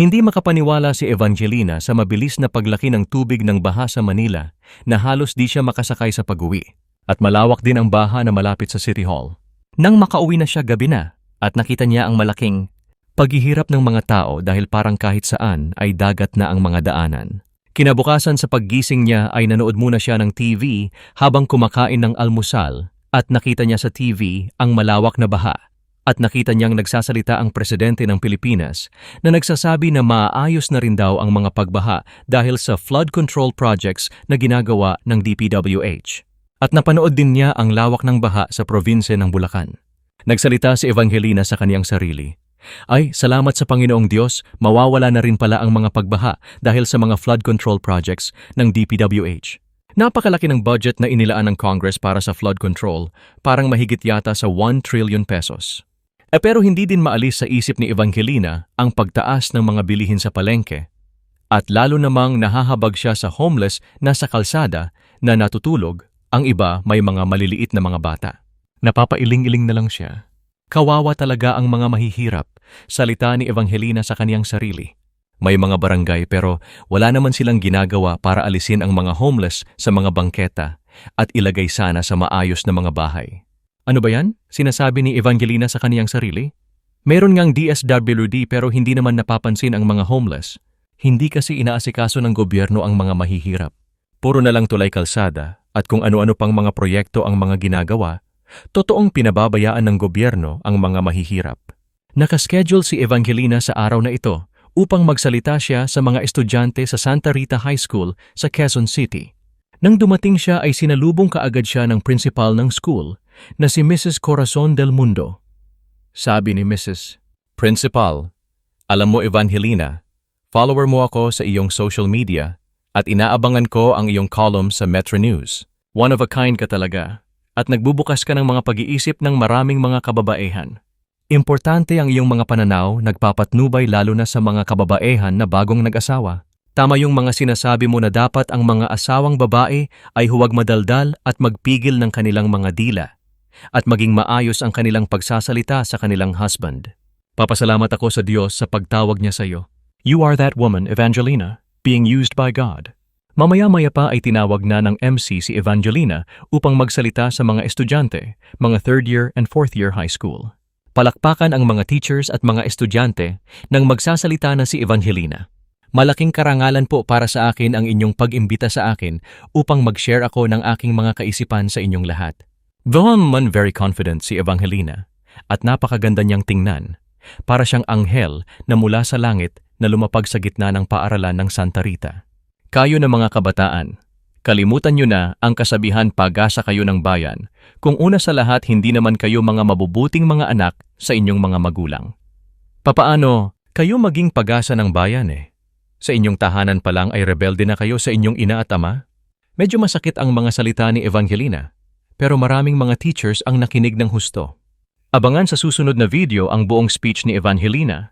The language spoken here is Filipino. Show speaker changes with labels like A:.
A: Hindi makapaniwala si Evangelina sa mabilis na paglaki ng tubig ng baha sa Manila na halos di siya makasakay sa pag-uwi. At malawak din ang baha na malapit sa City Hall. Nang makauwi na siya gabi na at nakita niya ang malaking paghihirap ng mga tao dahil parang kahit saan ay dagat na ang mga daanan. Kinabukasan sa paggising niya ay nanood muna siya ng TV habang kumakain ng almusal at nakita niya sa TV ang malawak na baha at nakita niyang nagsasalita ang presidente ng Pilipinas na nagsasabi na maayos na rin daw ang mga pagbaha dahil sa flood control projects na ginagawa ng DPWH. At napanood din niya ang lawak ng baha sa probinsya ng Bulacan. Nagsalita si Evangelina sa kaniyang sarili. Ay, salamat sa Panginoong Diyos, mawawala na rin pala ang mga pagbaha dahil sa mga flood control projects ng DPWH. Napakalaki ng budget na inilaan ng Congress para sa flood control, parang mahigit yata sa 1 trillion pesos. E pero hindi din maalis sa isip ni Evangelina ang pagtaas ng mga bilihin sa palengke. At lalo namang nahahabag siya sa homeless na sa kalsada na natutulog, ang iba may mga maliliit na mga bata. Napapailing-iling na lang siya. Kawawa talaga ang mga mahihirap, salita ni Evangelina sa kaniyang sarili. May mga barangay pero wala naman silang ginagawa para alisin ang mga homeless sa mga bangketa at ilagay sana sa maayos na mga bahay. Ano ba yan? Sinasabi ni Evangelina sa kaniyang sarili? Meron ngang DSWD pero hindi naman napapansin ang mga homeless. Hindi kasi inaasikaso ng gobyerno ang mga mahihirap. Puro na lang tulay kalsada at kung ano-ano pang mga proyekto ang mga ginagawa, totoong pinababayaan ng gobyerno ang mga mahihirap. Nakaschedule si Evangelina sa araw na ito upang magsalita siya sa mga estudyante sa Santa Rita High School sa Quezon City. Nang dumating siya ay sinalubong kaagad siya ng principal ng school na si Mrs. Corazon del Mundo. Sabi ni Mrs. Principal, alam mo Evangelina, follower mo ako sa iyong social media at inaabangan ko ang iyong column sa Metro News. One of a kind ka talaga at nagbubukas ka ng mga pag-iisip ng maraming mga kababaehan. Importante ang iyong mga pananaw nagpapatnubay lalo na sa mga kababaehan na bagong nag-asawa. Tama yung mga sinasabi mo na dapat ang mga asawang babae ay huwag madaldal at magpigil ng kanilang mga dila at maging maayos ang kanilang pagsasalita sa kanilang husband. Papasalamat ako sa Diyos sa pagtawag niya sa iyo. You are that woman, Evangelina, being used by God. Mamaya-maya pa ay tinawag na ng MC si Evangelina upang magsalita sa mga estudyante, mga third year and fourth year high school. Palakpakan ang mga teachers at mga estudyante nang magsasalita na si Evangelina. Malaking karangalan po para sa akin ang inyong pag-imbita sa akin upang mag-share ako ng aking mga kaisipan sa inyong lahat. Though man very confident si Evangelina at napakaganda niyang tingnan, para siyang anghel na mula sa langit na lumapag sa gitna ng paaralan ng Santa Rita. Kayo na mga kabataan, kalimutan niyo na ang kasabihan pag-asa kayo ng bayan kung una sa lahat hindi naman kayo mga mabubuting mga anak sa inyong mga magulang. Papaano kayo maging pag-asa ng bayan eh? Sa inyong tahanan pa lang ay rebelde na kayo sa inyong ina at ama? Medyo masakit ang mga salita ni Evangelina, pero maraming mga teachers ang nakinig ng husto. Abangan sa susunod na video ang buong speech ni Evangelina